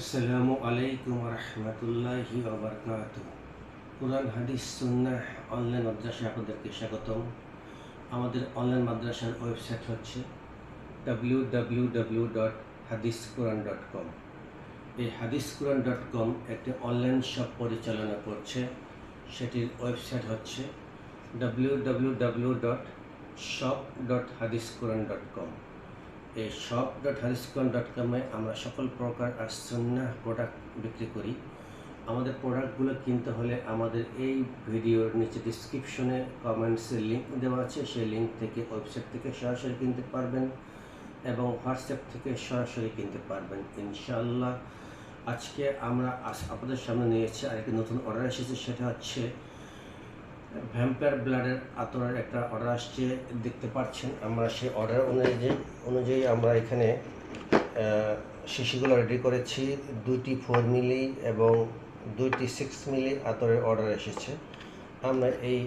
আসসালামু আলাইকুম রহমতুল্লাহি ওবরকাত কোরআন, হাদিস, সুন্নাহ, অনলাইন মাদ্রাসা আপনাদেরকে স্বাগতম। আমাদের অনলাইন মাদ্রাসার ওয়েবসাইট হচ্ছে ডাব্লিউ ডাব্লিউ ডাব্লিউ ডট হাদিস কোরআন ডট কম এই হাদিস কোরআন ডট কম একটি অনলাইন শপ পরিচালনা করছে। সেটির ওয়েবসাইট হচ্ছে W W W dot shop dot Hadith Quran dot কম এই শপ ডট হারিসকন ডট কমে আমরা সকল প্রকার আর সন্না প্রোডাক্ট বিক্রি করি। আমাদের প্রোডাক্টগুলো কিনতে হলে আমাদের এই ভিডিওর নিচে ডিসক্রিপশনে কমেন্টসের লিঙ্ক দেওয়া আছে। সেই লিঙ্ক থেকে ওয়েবসাইট থেকে সরাসরি কিনতে পারবেন এবং হোয়াটসঅ্যাপ থেকে সরাসরি কিনতে পারবেন, ইনশাআল্লাহ। আজকে আমরা আপনাদের সামনে নিয়েছি আরেকটি নতুন অর্ডার এসেছে, সেটা হচ্ছে ভ্যাম্পায়ার ব্লাডের আতরের একটা অর্ডার আসছে, দেখতে পাচ্ছেন আমরা সেই অর্ডার অনুযায়ী অনুযায়ী আমরা এখানে শিশিগুলো রেডি করেছি। দুইটি ফোর মিলি এবং দুইটি সিক্স মিলি আতরের অর্ডার এসেছে। আমরা এই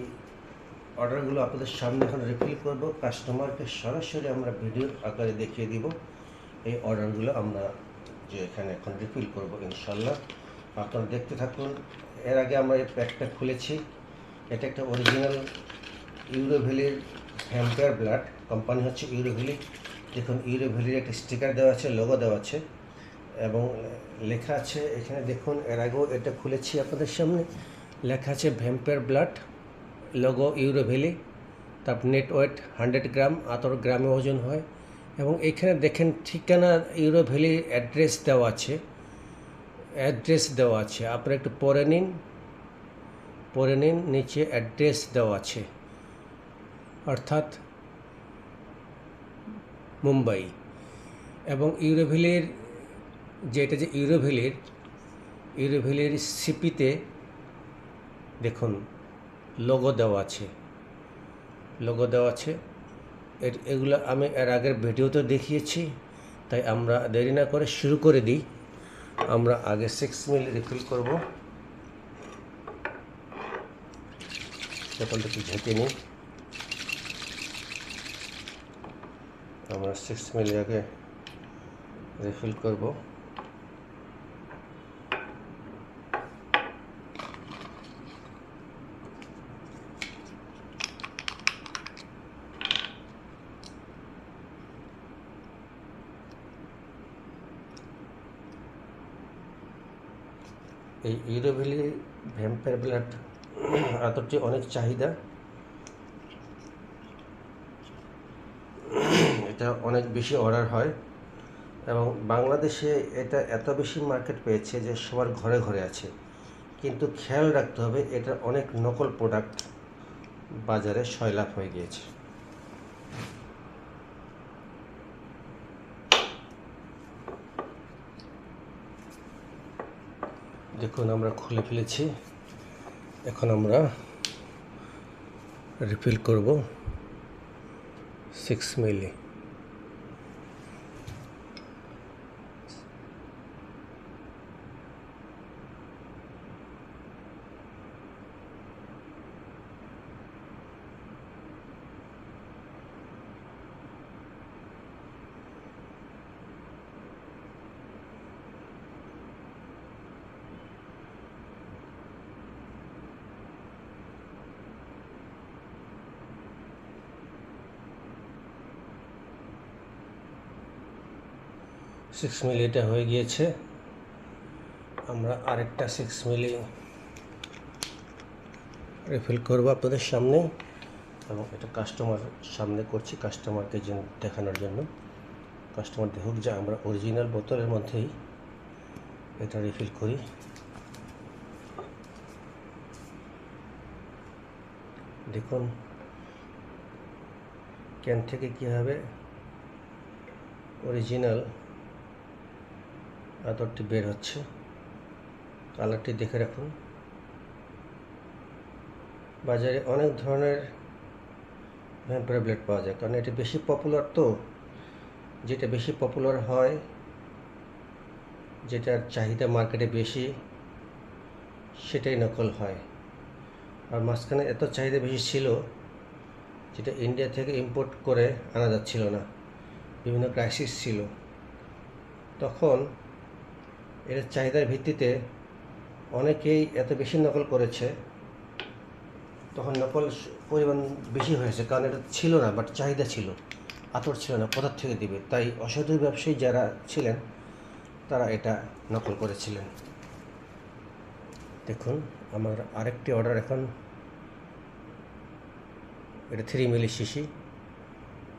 অর্ডারগুলো আপনাদের সামনে এখন রিফিল করব। কাস্টমারকে সরাসরি আমরা ভিডিও আকারে দেখিয়ে দিব। এই অর্ডারগুলো আমরা যে এখানে এখন রিফিল করব ইনশাল্লাহ আপনারা দেখতে থাকুন। এর আগে আমরা এই প্যাকটা খুলেছি। এটা একটা অরিজিনাল ইউরোভ্যালির হ্যাম্পায়ার ব্লাড কোম্পানি হচ্ছে ইউরোভ্যালি দেখুন ইউরোভ্যালির একটা স্টিকার দেওয়া আছে লোগো দেওয়া আছে, এবং লেখা আছে এখানে, দেখুন, এর আগেও এটা খুলেছি আপনাদের সামনে। লেখা আছে ভ্যাম্পায়ার ব্লাড লোগো ইউরোভ্যালি তারপর নেট ওয়েট হান্ড্রেড গ্রাম আতর গ্রামে ওজন হয়। এবং এখানে দেখেন, ঠিকানা ইউরোভ্যালির অ্যাড্রেস দেওয়া আছে। অ্যাড্রেস দেওয়া আছে, আপনারা একটু পরে নিন। পড়ে নিন, নিচে অ্যাড্রেস দেওয়া আছে। অর্থাৎ মুম্বাই। এবং ইউরোভ্যালির যেটা যে ইউরোভ্যালির ইউরোভ্যালির সিপিতে দেখুন লোগো দেওয়া আছে। লোগো দেওয়া আছে। এর, এগুলো আমি এর আগের ভিডিওতে দেখিয়েছি, তাই আমরা দেরি না করে শুরু করে দিই। আমরা আগে সিক্স মিল রিফিল করব। বোতলটা একটু ঝেঁকে নিই। আমরা সিক্স মিলি আগে রিফিল করব। এই ইউরোভ্যালি ভ্যাম্পায়ার ব্লাড আতরটি অনেক চাহিদা। এটা অনেক বেশি অর্ডার হয় এবং বাংলাদেশে এটা এত বেশি মার্কেট পেয়েছে যে সবার ঘরে ঘরে আছে। কিন্তু খেয়াল রাখতে হবে, এটা অনেক নকল প্রোডাক্ট বাজারে সয়লাভ হয়ে গিয়েছে। দেখুন, আমরা খুলে ফেলেছি। এখন আমরা রিফিল করব সিক্স মিলি সিক্স মিলি এটা হয়ে গিয়েছে। আমরা আরেকটা সিক্স মিলি রিফিল করব আপনাদের সামনে এবং এটা কাস্টমার সামনে করছি কাস্টমারকে দেখানোর জন্য। কাস্টমার দেখুক যে আমরা অরিজিনাল বোতলের মধ্যেই এটা রিফিল করি। দেখুন ক্যান থেকে কীভাবে অরিজিনাল আতরটি বের হচ্ছে। কালারটি দেখে রাখুন। বাজারে অনেক ধরনের ভ্যাম্পায়ার ব্লেড পাওয়া যায়, কারণ এটি বেশি পপুলার তো। যেটা বেশি পপুলার হয়, যেটার চাহিদা মার্কেটে বেশি, সেটাই নকল হয়। আর মাঝখানে এত চাহিদা বেশি ছিল যেটা ইন্ডিয়া থেকে ইম্পোর্ট করে আনা যাচ্ছিল না। বিভিন্ন ক্রাইসিস ছিল। তখন এর চাহিদার ভিত্তিতে অনেকেই এত বেশি নকল করেছে, তখন নকল পরিমাণ বেশি হয়েছে, কারণ এটা ছিল না বাট চাহিদা ছিল, আতর ছিল না কোথার থেকে দিবে? তাই অসাধু ব্যবসায়ী যারা ছিলেন, তারা এটা নকল করেছিলেন। দেখুন, আমার আরেকটি অর্ডার এখন। এটা থ্রি মিলি শিশি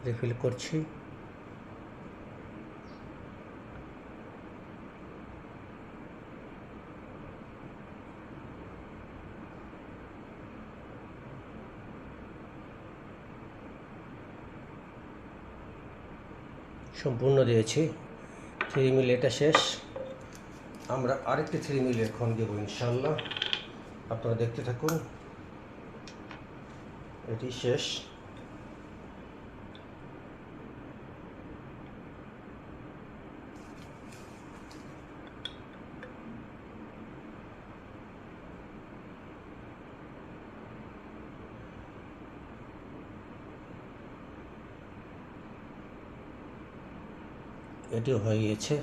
রিফিল করছি। সম্পূর্ণ দিয়েছি। থ্রি মিল এটা শেষ। আমরা আরেকটি থ্রি মিল এখন দেবো ইনশাল্লাহ আপনারা দেখতে থাকুন। এটি শেষ। এটিও হয়ে গিয়েছে।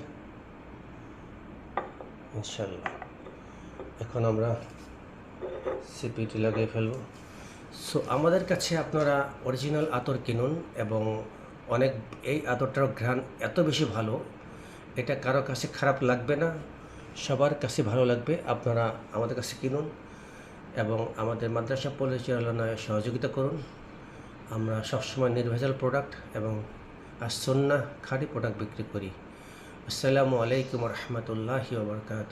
ইনশাল্লাহ এখন আমরা সিপিটি লাগিয়ে ফেলব। সো আমাদের কাছে আপনারা অরিজিনাল আতর কিনুন এবং অনেক, এই আতরটার ঘ্রাণ এত বেশি ভালো, এটা কারও কাছে খারাপ লাগবে না, সবার কাছে ভালো লাগবে, আপনারা আমাদের কাছে কিনুন এবং আমাদের মাদ্রাসা পরিচালনায় সহযোগিতা করুন। আমরা সবসময় নির্ভেজাল প্রোডাক্ট এবং আর সন্না খাঁটি প্রোডাক্ট বিক্রি করি। আসসালামু আলাইকুম রহমতুল্লাহি ওবরকাত